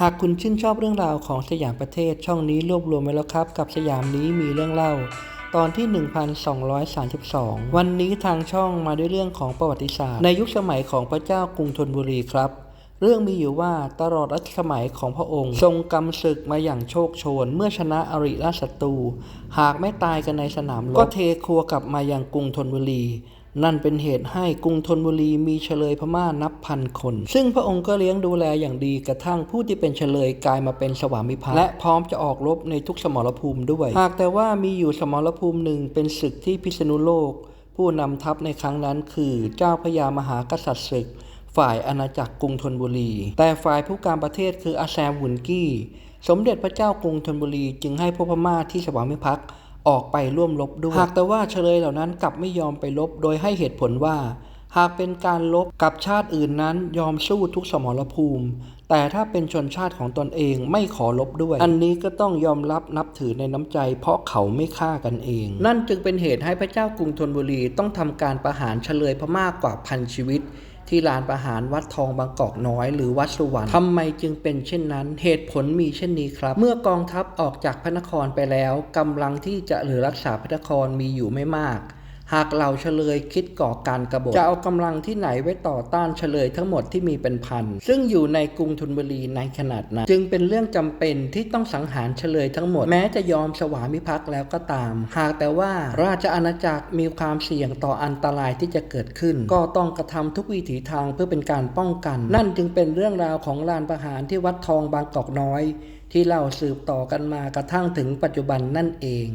หากคุณชื่นชอบเรื่องราวของสยามประเทศช่องนี้รวบรวมไว้แล้วครับกับสยามนี้มีเรื่องเล่า ตอนที่ 1232 วันนี้ทางช่องมาด้วยเรื่องของประวัติศาสตร์ ในยุคสมัยของพระเจ้ากรุงธนบุรีครับ เรื่องมีอยู่ว่าตลอดรัชสมัยของพระองค์ ทรงกำศึกมาอย่างโชคโชน เมื่อชนะอริราชศัตรู หากไม่ตายกันในสนามรบก็เทครัวกลับมายังกรุงธนบุรี นั่นเป็นเหตุให้กรุงธนบุรีมีเฉลยพม่านับพันคน ซึ่งพระองค์ก็เลี้ยงดูแลอย่างดีกระทั่งผู้ที่เป็นเฉลยกลายมาเป็นสวามิภักดิ์และพร้อมจะออกรบในทุกสมรภูมิด้วย หากแต่ว่ามีอยู่สมรภูมิหนึ่งเป็นศึกที่พิษณุโลก ผู้นำทัพในครั้งนั้นคือเจ้าพระยามหากษัตริย์ศึก ฝ่ายอาณาจักรกรุงธนบุรี แต่ฝ่ายผู้การประเทศคืออาแซมหุนกี้ สมเด็จพระเจ้ากรุงธนบุรีจึงให้พวกพม่าที่สวามิภักดิ์ ออกไปร่วมรบด้วย หากแต่ว่าเฉลยเหล่านั้นกลับไม่ยอมไปรบโดยให้เหตุผลว่า หากเป็นการรบกับชาติอื่นนั้นยอมสู้ทุกสมรภูมิ แต่ถ้าเป็นชนชาติของตนเองไม่ขอรบด้วย อันนี้ก็ต้องยอมรับนับถือในน้ำใจ เพราะเขาไม่ฆ่ากันเอง นั่นจึงเป็นเหตุให้พระเจ้ากรุงธนบุรีต้องทำการประหารเฉลยพม่ากว่าพันชีวิต ที่ลานประหารวัดทองบางกอกน้อย หรือวัดสุวรรณทำไมจึงเป็นเช่นนั้น เหตุผลมีเช่นนี้ครับ เมื่อกองทัพออกจากพระนครไปแล้วกำลังที่จะเหลือรักษาพระนครมีอยู่ไม่มาก หากเหล่าเฉลยคิดก่อการกรบฏจะเอากำลังที่ไหนไว้ต่อต้านเฉลยทั้งหมดที่มีเป็นพัน ซึ่งอยู่ในกรุงธนบุรีในขนาดนั้น จึงเป็นเรื่องจำเป็นที่ต้องสังหารเฉลยทั้งหมด แม้จะยอมสวามิภักดิ์แล้วก็ตาม หากแต่ว่าราชอาณาจักรมีความเสี่ยงต่ออันตรายที่จะเกิดขึ้น ก็ต้องกระทำทุกวิถีทางเพื่อเป็นการป้องกัน นั่นจึงเป็นเรื่องราวของลานประหารที่วัดทองบางกอกน้อย ที่เล่าสืบต่อกันมากระทั่งถึงปัจจุบันนั่นเอง